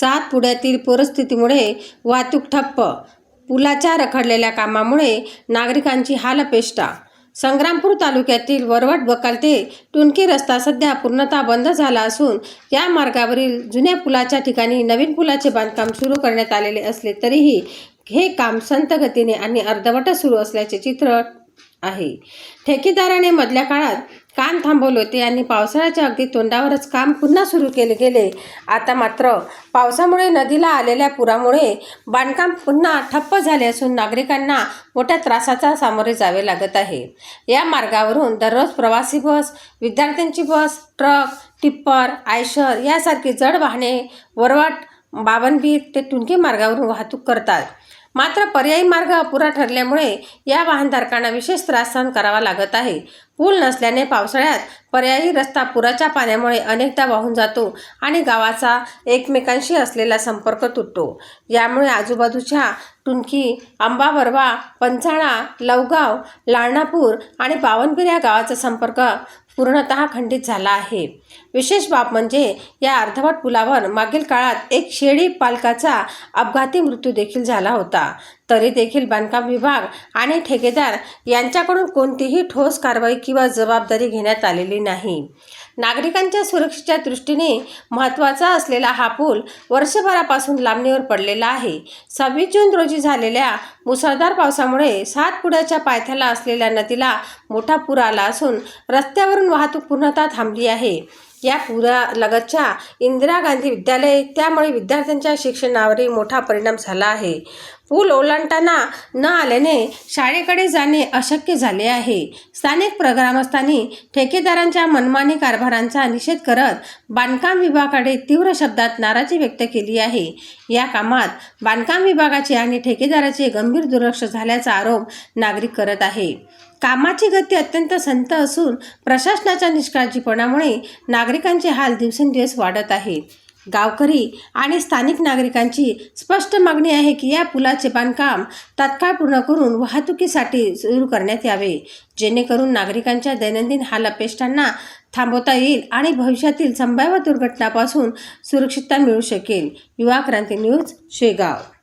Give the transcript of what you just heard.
सातपुड्यातील परिस्थितीमुळे वाहतूक ठप्प. पुलाच्या रखडलेल्या कामामुळे नागरिकांची हालपेष्टा संग्रामपूर तालुक्यातील वरवट बकाल ते टुनकी रस्ता सध्या पूर्णतः बंद झाला असून या मार्गावरील जुन्या पुलाच्या ठिकाणी नवीन पुलाचे बांधकाम सुरू करण्यात आलेले असले तरीही हे काम संत गतीने आणि अर्धवट सुरू असल्याचे चित्र आहे. ठेकेदाराने मधल्या काळात काम थांबवले होते आणि पावसाळ्याच्या अगदी तोंडावरच काम पुन्हा सुरू केले गेले. आता मात्र पावसामुळे नदीला आलेल्या पुरामुळे बांधकाम पुन्हा ठप्प झाले असून नागरिकांना मोठ्या त्रासाचा सामोरे जावे लागत आहे. या मार्गावरून दररोज प्रवासी बस विद्यार्थ्यांची बस ट्रक टिप्पर आयशर यासारखी जड वाहने वरवाट बावनबीर ते टुनकी मार्गावरून वाहतूक करतात. मात्र पर्यायी मार्ग अपुरा ठरल्यामुळे या वाहनधारकांना विशेष त्रास सहन करावा लागत आहे. पूल नसल्याने पावसाळ्यात पर्यायी रस्ता पुराच्या पाण्यामुळे अनेकदा वाहून जातो आणि गावाचा एकमेकांशी असलेला संपर्क तुटतो. यामुळे आजूबाजूच्या टुनकी आंबावरवा पंचाळा लवगाव लाळणापूर आणि बावनपूर या गावाचा संपर्क पूर्णतः खंडित झाला आहे. विशेष बाब म्हणजे या अर्धवट पुलावर मागील काळात एक शेळी पालकाचा अपघाती मृत्यू देखील झाला होता. तरी देखील बांधकाम विभाग आणि ठेकेदार यांच्याकडून कोणतीही ठोस कारवाई किंवा जबाबदारी घेण्यात आलेली नाही. नागरिकांच्या सुरक्षेच्या दृष्टीने महत्त्वाचा असलेला हा पूल वर्षभरापासून लांबणीवर पडलेला आहे. सव्वीस जून रोजी झालेल्या मुसळधार पावसामुळे सातपुड्याच्या पायथ्याला असलेल्या नदीला मोठा पूर आला असून रस्त्यावरून वाहतूक पूर्णतः थांबली आहे. या पुरालगतच्या इंदिरा गांधी विद्यालय त्यामुळे विद्यार्थ्यांच्या शिक्षणावरही मोठा परिणाम झाला आहे. पूल ओलांडताना न आल्याने शाळेकडे जाणे अशक्य झाले आहे. स्थानिक प्रग्रामस्थांनी ठेकेदारांच्या मनमानी कारभारांचा निषेध करत बांधकाम विभागाकडे तीव्र शब्दात नाराजी व्यक्त केली आहे. या कामात बांधकाम विभागाचे आणि ठेकेदाराचे गंभीर दुर्लक्ष झाल्याचा आरोप नागरिक करत आहे. कामाची गती अत्यंत संत असून प्रशासनाच्या निष्काळजीपणामुळे नागरिकांचे हाल दिवसेंदिवस वाढत आहे. गावकरी आणि स्थानिक नागरिकांची स्पष्ट मागणी आहे की या पुलाचे बांधकाम तात्काळ पूर्ण करून वाहतुकीसाठी सुरू करण्यात यावे. जेणेकरून नागरिकांच्या दैनंदिन हाल अपेष्टांना थांबवता येईल आणि भविष्यातील संभाव्य दुर्घटनापासून सुरक्षितता मिळू शकेल. युवा क्रांती न्यूज शेगाव.